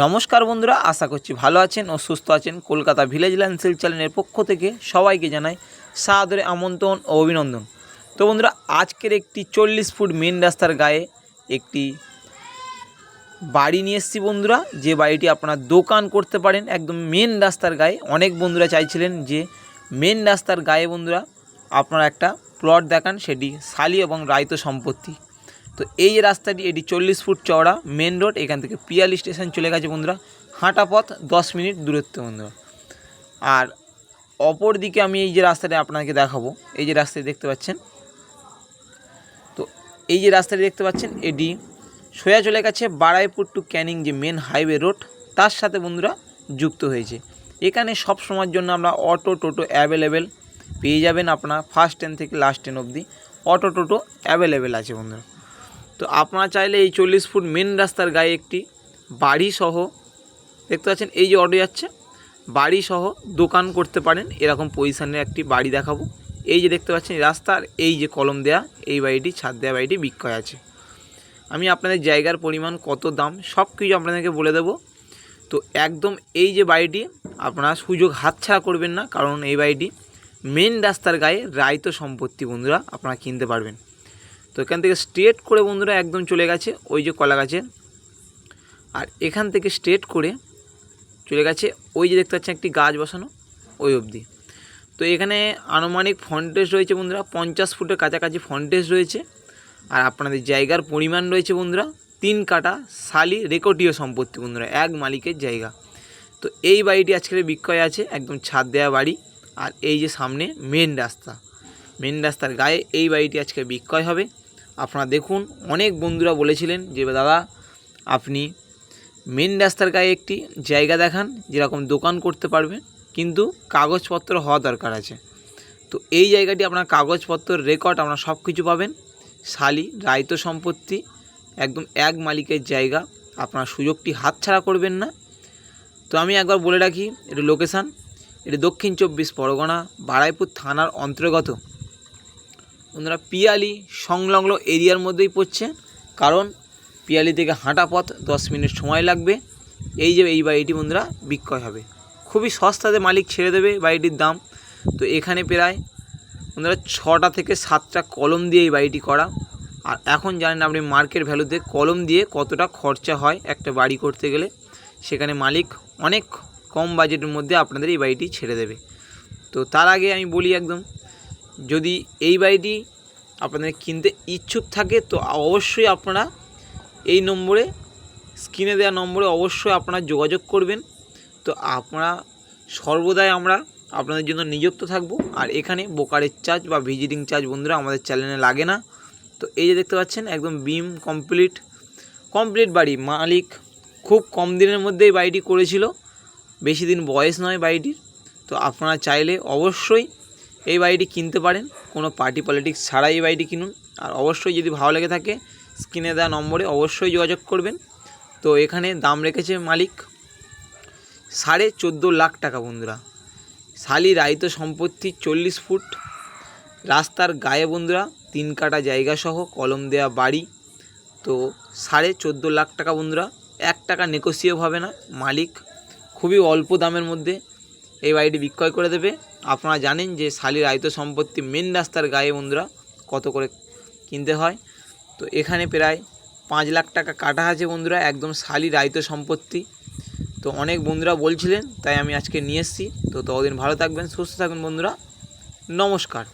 নমস্কার বন্ধুরা, আশা করছি ভালো আছেন ও সুস্থ আছেন। কলকাতা ভিলেজ ল্যান্ডসেল চ্যানেলের পক্ষ থেকে সবাইকে জানাই সাদরে আমন্ত্রণ ও অভিনন্দন। তো বন্ধুরা, আজকের একটি চল্লিশ ফুট মেন রাস্তার গায়ে একটি বাড়ি নিয়ে এসেছি বন্ধুরা। যে বাড়িটি আপনারা দোকান করতে পারেন, একদম মেন রাস্তার গায়ে। অনেক বন্ধুরা চাইছিলেন যে মেন রাস্তার গায়ে বন্ধুরা আপনারা একটা প্লট দেখান, সেটি শালি এবং রায়তো সম্পত্তি। তো এই রাস্তাটি, এটি চল্লিশ ফুট চওড়া মেন রোড এখান থেকে পিয়ালি স্টেশন চলে গেছে বন্ধুরা। হাঁটা পথ দশ মিনিট দূরত্ব বন্ধুরা। আর অপর দিকে আমি এই যে রাস্তাটা আপনাকে দেখাবো, এই যে রাস্তাটি দেখতে পাচ্ছেন। তো এই যে রাস্তাটি দেখতে পাচ্ছেন, এটি সোজা চলে গেছে বারাইপুর টু ক্যানিং যে মেন হাইওয়ে রোড তার সাথে বন্ধুরা যুক্ত হয়েছে। এখানে সব সময়ের জন্য আমরা অটো, টোটো অ্যাভেলেবেল পেয়ে যাবেন আপনার ফার্স্ট ট্রেন থেকে লাস্ট ট্রেন অবধি। অটো, টোটো অ্যাভেলেবেল আছে বন্ধুরা। তো আপনারা চাইলে এই চল্লিশ ফুট মেন রাস্তার গায়ে একটি বাড়িসহ দেখতে পাচ্ছেন, এই যে অটো যাচ্ছে বাড়িসহ দোকান করতে পারেন। এরকম পজিশানের একটি বাড়ি দেখাবো। এই যে দেখতে পাচ্ছেন রাস্তার এই যে কলম দেয়া, এই বাড়িটি, ছাদ দেওয়া বাড়িটি বিক্রয় আছে। আমি আপনাদের জায়গার পরিমাণ, কত দাম, সব কিছু আপনাদেরকে বলে দেবো। তো একদম এই যে বাড়িটি, আপনারা সুযোগ হাতছাড়া করবেন না, কারণ এই বাড়িটি মেন রাস্তার গায়ে রায়তো সম্পত্তি বন্ধুরা, আপনারা কিনতে পারবেন। তো এখান থেকে স্ট্রেট করে বন্ধুরা একদম চলে গেছে, ওই যে কলা গাছের আর এখান থেকে স্ট্রেট করে চলে গেছে, ওই যে দেখতে পাচ্ছেন একটি গাছ বসানো, ওই অবধি। তো এখানে আনুমানিক ফন্টেজ রয়েছে বন্ধুরা, পঞ্চাশ ফুটের কাছাকাছি ফন্টেজ রয়েছে। আর আপনাদের জায়গার পরিমাণ রয়েছে বন্ধুরা, তিন কাটা শালি রেকর্ডীয় সম্পত্তি বন্ধুরা, এক মালিকের জায়গা। তো এই বাড়িটি আজকের বিক্রয় আছে, একদম ছাদ দেওয়া বাড়ি, আর এই যে সামনে মেন রাস্তা। মেন রাস্তার গায়ে এই বাড়িটি আজকে বিক্রয় হবে। আপনারা দেখুন, অনেক বন্ধুরা বলেছিলেন যে, দাদা, আপনি মেন রাস্তার গায়ে একটি জায়গা দেখান, যেরকম দোকান করতে পারবেন, কিন্তু কাগজপত্র হওয়া দরকার আছে। তো এই জায়গাটি আপনার কাগজপত্র রেকর্ড আপনারা সব কিছু পাবেন। শালি, রায়তো সম্পত্তি, একদম এক মালিকের জায়গা। আপনার সুযোগটি হাতছাড়া করবেন না। তো আমি একবার বলে রাখি, এটা লোকেশান এটি দক্ষিণ চব্বিশ পরগনা, বারাইপুর থানার অন্তর্গত। বন্ধুরা পিয়ালি সংলগ্ন এরিয়ার মধ্যেই পড়ছে। কারণ পিয়ালি থেকে হাঁটা পথ দশ মিনিট সময় লাগবে। এই যে এই বাড়িটি বন্ধুরা বিক্রয় হবে। খুবই সস্তাতে মালিক ছেড়ে দেবে বাড়িটির দাম। তো এখানে প্রায় বন্ধুরা ছটা থেকে সাতটা কলম দিয়ে এই বাড়িটি করা। আর এখন জানেন আপনি মার্কেট ভ্যালুতে কলম দিয়ে কতটা খরচা হয় একটা বাড়ি করতে গেলে। সেখানে মালিক অনেক কম বাজেটের মধ্যে আপনাদের এই বাড়িটি ছেড়ে দেবে। তো তার আগে আমি বলি একদম যদি এই বাড়িটি আপনাদের কিনতে ইচ্ছুক থাকে, তো অবশ্যই আপনারা এই নম্বরে, স্ক্রিনে দেওয়া নম্বরে অবশ্যই আপনারা যোগাযোগ করবেন। তো আপনারা সর্বদাই আমরা আপনাদের জন্য নিযুক্ত থাকব। আর এখানে বোকারের চার্জ বা ভিজিটিং চার্জ বন্ধুরা আমাদের চ্যানেলে লাগে না। তো এই যে দেখতে পাচ্ছেন, একদম বিম কমপ্লিট কমপ্লিট বাড়ি। মালিক খুব কম দিনের মধ্যে এই বাড়িটি করেছিল। বেশি দিন বয়স নয় বাড়িটির। তো আপনারা চাইলে অবশ্যই এই বাড়িটি কিনতে পারেন। কোনো পার্টি পলিটিক্স ছাড়াই এই বাড়িটি কিনুন। আর অবশ্যই যদি ভালো লেগে থাকে, স্ক্রিনে দেওয়া নম্বরে অবশ্যই যোগাযোগ করবেন। তো এখানে দাম রেখেছে মালিক সাড়ে চোদ্দ লাখ টাকা বন্ধুরা। শালি রায়তো সম্পত্তি চল্লিশ ফুট। রাস্তার গায়ে বন্ধুরা তিন কাটা জায়গা সহ কলম দেওয়া বাড়ি। তো সাড়ে চোদ্দ লাখ টাকা বন্ধুরা, এক টাকা নেকোসিয়েভ হবে না। মালিক খুবই অল্প দামের মধ্যে এই বাড়িটি বিক্রয় করে দেবে। আপনারা জানেন যে শালির আয়ত সম্পত্তি মেন রাস্তার গায়ে বন্ধুরা কত করে কিনতে হয়? তো এখানে প্রায় পাঁচ লাখ টাকা কাটা আছে বন্ধুরা, একদম শালির আয়ত সম্পত্তি। তো অনেক বন্ধুরা বলছিলেন, তাই আমি আজকে নিয়ে এসেছি। তো ততদিন ভালো থাকবেন, সুস্থ থাকবেন বন্ধুরা। নমস্কার।